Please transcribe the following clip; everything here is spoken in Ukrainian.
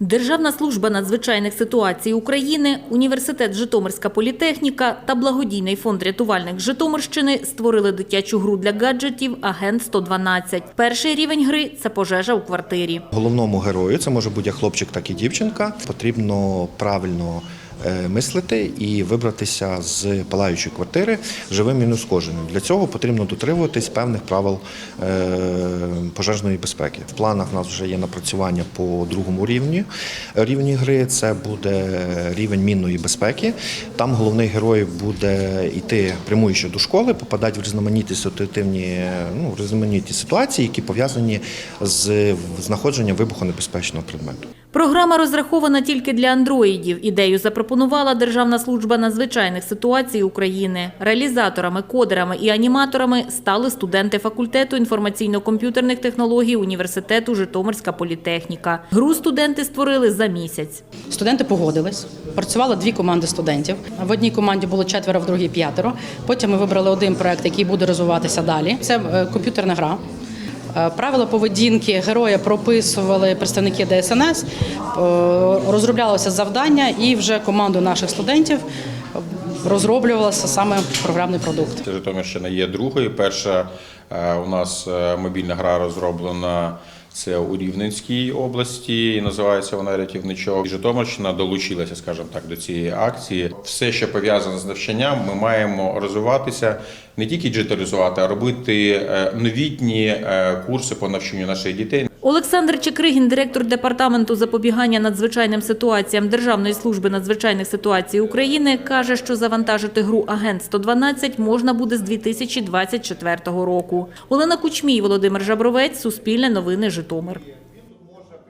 Державна служба надзвичайних ситуацій України, університет Житомирська політехніка та благодійний фонд рятувальник Житомирщини створили дитячу гру для гаджетів Агент 112. Перший рівень гри це пожежа у квартирі. Головному герою, це може бути як хлопчик, так і дівчинка. Потрібно правильно мислити і вибратися з палаючої квартири живим і неушкодженим. Для цього потрібно дотримуватись певних правил е, пожежної безпеки. В планах у нас вже є напрацювання по другому рівні рівні гри. Це буде рівень мінної безпеки. Там головний герой буде йти прямуючи до школи, попадати в різноманітні ситуативні, ну, різноманітні ситуації, які пов'язані з знаходженням вибухонебезпечного предмету. Програма розрахована тільки для андроїдів. Ідею запропонувала Державна служба надзвичайних ситуацій України. Реалізаторами, кодерами і аніматорами стали студенти факультету інформаційно-комп'ютерних технологій університету Житомирська політехніка. Гру студенти створили за місяць. Студенти погодились. Працювали дві команди студентів. В одній команді було четверо, в другій п'ятеро. Потім ми вибрали один проект, який буде розвиватися далі. Це е, комп'ютерна гра. Е, Правила поведінки героя прописували представники ДСНС, е, розроблялося завдання, і вже команду наших студентів розроблювалася саме програмний продукт. Житомирщина є другою. Перша е, у нас мобільна гра розроблена. Це у Рівненській області, називається вона рятівничок. Житомирщина долучилася, скажімо так, до цієї акції. Все, що пов'язане з навчанням, ми маємо розвиватися не тільки джиталізувати, а робити е, новітні е, курси по навчанню наших дітей. Олександр Чекригін, директор департаменту запобігання надзвичайним ситуаціям Державної служби надзвичайних ситуацій України, каже, що завантажити гру Агент 112 можна буде з 2024 року. Олена Кучмій, Володимир Жабровець, Суспільне новини, Житомир.